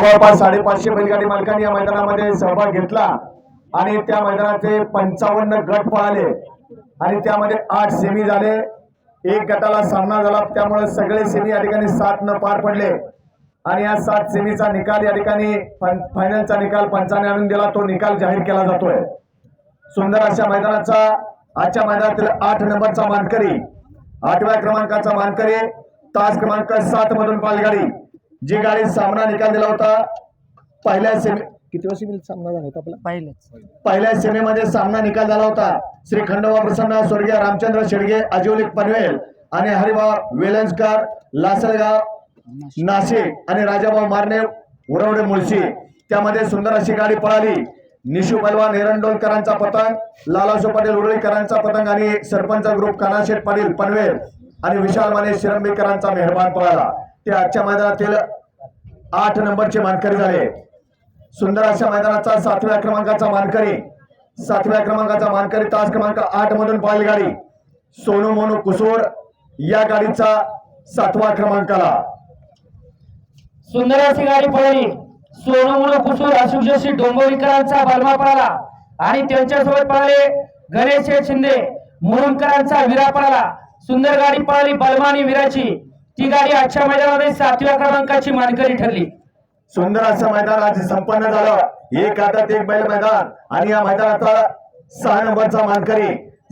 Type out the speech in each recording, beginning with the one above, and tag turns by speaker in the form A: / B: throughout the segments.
A: जवळपास साडेपाचशे बैलगाडी मालकांनी या मैदानामध्ये सहभाग घेतला. आणि त्या मैदानाचे पंचावन्न गट पळाले. आणि त्यामध्ये आठ सेमी झाले. एक गटाला सामना झाला. त्यामुळे सगळे सेमी या ठिकाणी सात न पार पडले. आणि या सात सेमीचा निकाल या ठिकाणी फायनलचा निकाल पंचाने आणून दिला. तो निकाल जाहीर केला जातोय. सुंदर अशा मैदानाचा आजच्या मैदानातील आठ नंबरचा मानकरी आठव्या क्रमांकाचा मानकरी तास क्रमांक सात मधून पालगाडी जी गाडी सामना निकाल दिला होता पहिल्या सेमी किती वर्षी सामना झाला होता आपला?
B: पहिलेच.
A: पहिल्या सेमीमध्ये सामना निकाल झाला होता. श्री खंडोबा प्रसन्न स्वर्गीय रामचंद्र शेडगे अजिवलिक पनवेल आणि हरिभाऊ वेलंजकर लासलगाव नाशिक आणि राजाभाऊ मारणे उरवडे मुळशी. त्यामध्ये सुंदर अशी गाडी पळाली. निशू बलवान एरंडोलकरांचा पतंग लालाशो पाटील उरळीकरांचा पतंग आणि सरपंच ग्रुप कानाशेठ पाटील पनवेल आणि विशाल माने शिरंबीकरांचा मेहरबान पळाला. ते आजच्या मैदानातील आठ नंबरचे मानकरी झाले. सुंदर अशा मैदानाचा सातव्या क्रमांकाचा मानकरी सातव्या क्रमांकाचा मानकरी तास क्रमांक आठ मधून पाहिली गाडी. सोनू मोनू कुसोड या गाडीचा सातवा क्रमांक आला.
B: सुंदर अशी गाडी पळाली. सोनू मोनू कुसूर अशोकजोशी डोंबवलीकरांचा बलमा पळाला. आणि त्यांच्यासोबत पळाले गणेश शिंदे. मुरुमकरांचा विरा पळाला. सुंदर गाडी पळाली बलमा आणि विराची. ती गाडी आजच्या मैदानामध्ये सातव्या क्रमांकाची मानकरी ठरली.
A: सुंदर असं मैदान आज संपन्न झालं. एक आतात एक बैल मैदान. आणि या मैदानाचा सहा नंबरचा मानकरी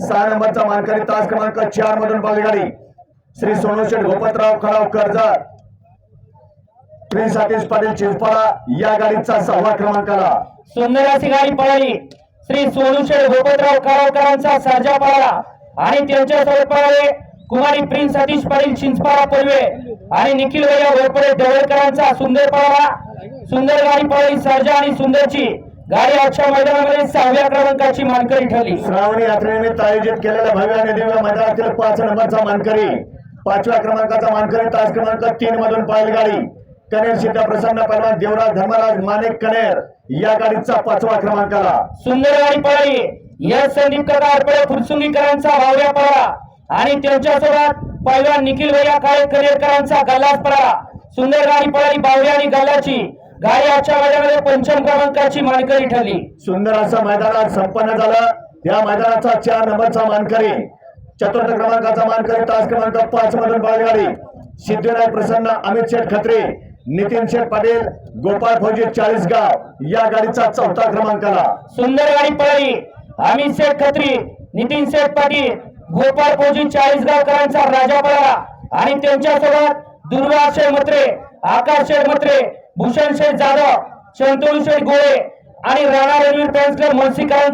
A: सहा नंबरचा मानकरी तास क्रमांक चार मधून गाडी श्री सोनूशेठ गोपतराव खराव कर्जत श्री सतीश पाटील चिंचपाडा या गाडीचा सहावा क्रमांकाला.
B: सुंदर अशी गाडी पळाली. श्री सोनूशेठ गोपतराव कारावकरांचा सर्जा पळाला. आणि त्यांच्यासोबत पळाले कुमारी प्रिन्स सतीश पाटील चिंचपाडा पडवे आणि निखिल भैया घोरपडे देवळकरांचा सुंदर पळाला सुंदर गाडी पळाली सर्जा आणि सुंदरची. गाडी आजच्या मैदानामध्ये सहाव्या क्रमांकाची मानकरी ठरली.
A: श्रावणी यात्रेनिमित्त आयोजित केलेल्या भव्य आणि दिव्य मैदानातील पाच नंबरचा मानकरी. पाचव्या क्रमांकाचा मानकरी तास क्रमांक तीन मधून पाहिल गाडी कनेर सीता प्रसन्न पैलवान देवराज धर्मराज माणिक कनेर या गाडीचा पाचवा क्रमांकाला.
B: सुंदर गाडी पळाली. या संदीप काका अडपळे फुरसुंगीकरांचा भावड्या पळाला आणि त्यांच्यासोबत पैलवान निखिल भैया काळे कनेरकरांचा गल्लास पळाला सुंदर गाडी पळाली बावड्या आणि गल्लाची गाडी आजच्या मैदानामध्ये पंचम क्रमांकाची मानकरी ठरली.
A: सुंदर असं मैदानात संपन्न झालं. या मैदानाचा चार नंबरचा मानकरी. चतुर्थ क्रमांकाचा मानकरी तास क्रमांक पाच मधून बैलगाडी सिद्धिराज प्रसन्न अमित शेठ खत्री नितीन शेठ पाटील गोपाळ फौजी चाळीसगाव या गाडीचा चौथा क्रमांकाला.
B: सुंदर गाडी पळाली. अमित शेठ खत्री नितीन शेठ पाटील गोपाळ फौजी चाळीसगावकरांचा राजा पळाला आणि त्यांच्यासोबत दुर्वा मत्रे आकाश शेख मत्रे भूषण शेठ जाधव शंतनू शेठ गोळे आणि राणा रणवीर फॅन्स क्लब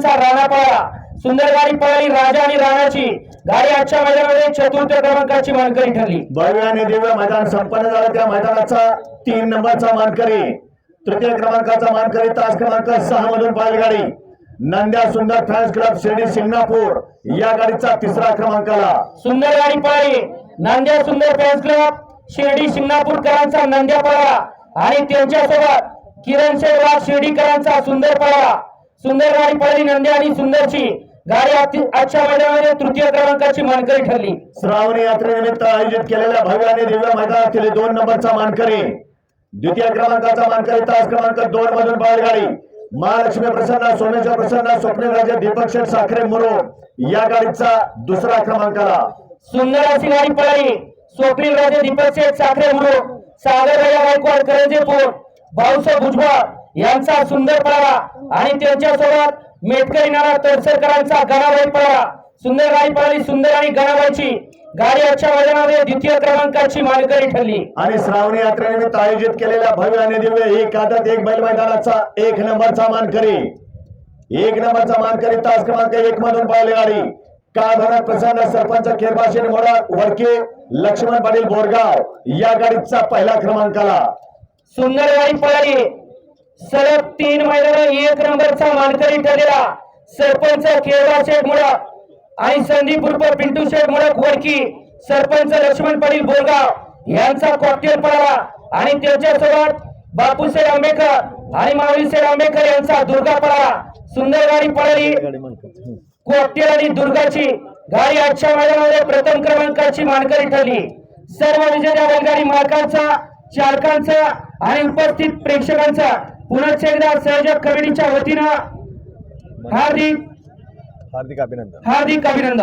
B: राणा पळाला सुंदर गाडी पळाली राजा आणि राणाची. गाडी आजच्या मैदानामध्ये चतुर्थ क्रमांकाची मानकरी ठरली.
A: भव्य आणि दिव्य मैदान संपन्न झालं. त्या मैदानाचा तीन नंबरचा मानकरी तृतीय क्रमांकाचा मानकरी तास क्रमांक सहा मधून बैलगाडी नंद्या सुंदर फॅन्स क्लब शिर्डी शिंगणापूर या गाडीचा तिसरा क्रमांकाला.
B: सुंदर गाडी पळाली नांद्या सुंदर फॅन्स क्लब शिर्डी शिंगणापूरकरांचा नंद्या पळाला आणि त्यांच्यासोबत किरण शेठ वाघ शिर्डीकरांचा सुंदर पळाला सुंदर गाडी पळाली नंद्या आणि सुंदरची. गाडी आजची- आजच्या मैदानामध्ये तृतीय क्रमांकाची मानकरी ठरली.
A: श्रावणी यात्रेनिमित्त आयोजित केलेल्या भव्य आणि दिव्य मैदानातील दोन नंबरचा मानकरी. द्वितीय क्रमांकाचा मानकरी तास क्रमांक दोन मधून बैलगाडी. महालक्ष्मी प्रसन्न सोमेश्वर प्रसन्न स्वप्नील राजे दीपक शेठ साखरे मुरो या गाडीचा दुसरा क्रमांकाला
B: सुंदर अशी गाडी पळाली. स्वप्नील राजे दीपक शेठ साखरे मुरो सागर राजा गायकवाड करंजेपूर भाऊसाहेब भुजबळ. यांचा सुंदर पळाला आणि त्यांच्यासोबत मेटकरी नाना तडसरकरांचा गणाबाई पळाला सुंदर गाडी पळाली सुंदर आणि गणाबाईची. गाडी आजच्या मैदानामध्ये द्वितीय क्रमांकाची मानकरी ठरली.
A: आणि श्रावणी यात्रेनिमित्त आयोजित केलेल्या भव्य आणि दिव्य एक आदत एक बैल मैदानाचा एक नंबरचा मानकरी. एक नंबरचा मानकरी तास क्रमांक एक मधून बैलगाडी काळभरत प्रसन्न सरपंच केरबाशेन मोडा वडके लक्ष्मण पाटील बोरगाव. या गाडीचा पहिला क्रमांकाला.
B: सुंदर गाडी पळाली. सलग तीन महिन्याला एक नंबरचा मानकरी ठरलेला. सरपंच केळवा शेठ मुळक आणि संदीप उर्फ पिंटू शेठ मुळक वडकी सरपंच लक्ष्मण पाटील बोरगाव यांचा कॉकटेल पळाला. आणि त्यांच्यासोबत बापूसाहेब आंबेकर आणि माऊलीसाहेब आंबेकर यांचा दुर्गा पळाला. सुंदर गाडी पळाली. कॉकटेल आणि दुर्गाची गाडी आजच्या मैदानामध्ये प्रथम क्रमांकाची मानकरी ठरली. सर्व विजेत्या बैलगाडी मालकांचा चालकांचा आणि उपस्थित प्रेक्षकांचा पुनश्च एकदा संयोजक कमिटीच्या वतीनं हार्दिक
A: हार्दिक अभिनंदन.
B: हार्दिक अभिनंदन.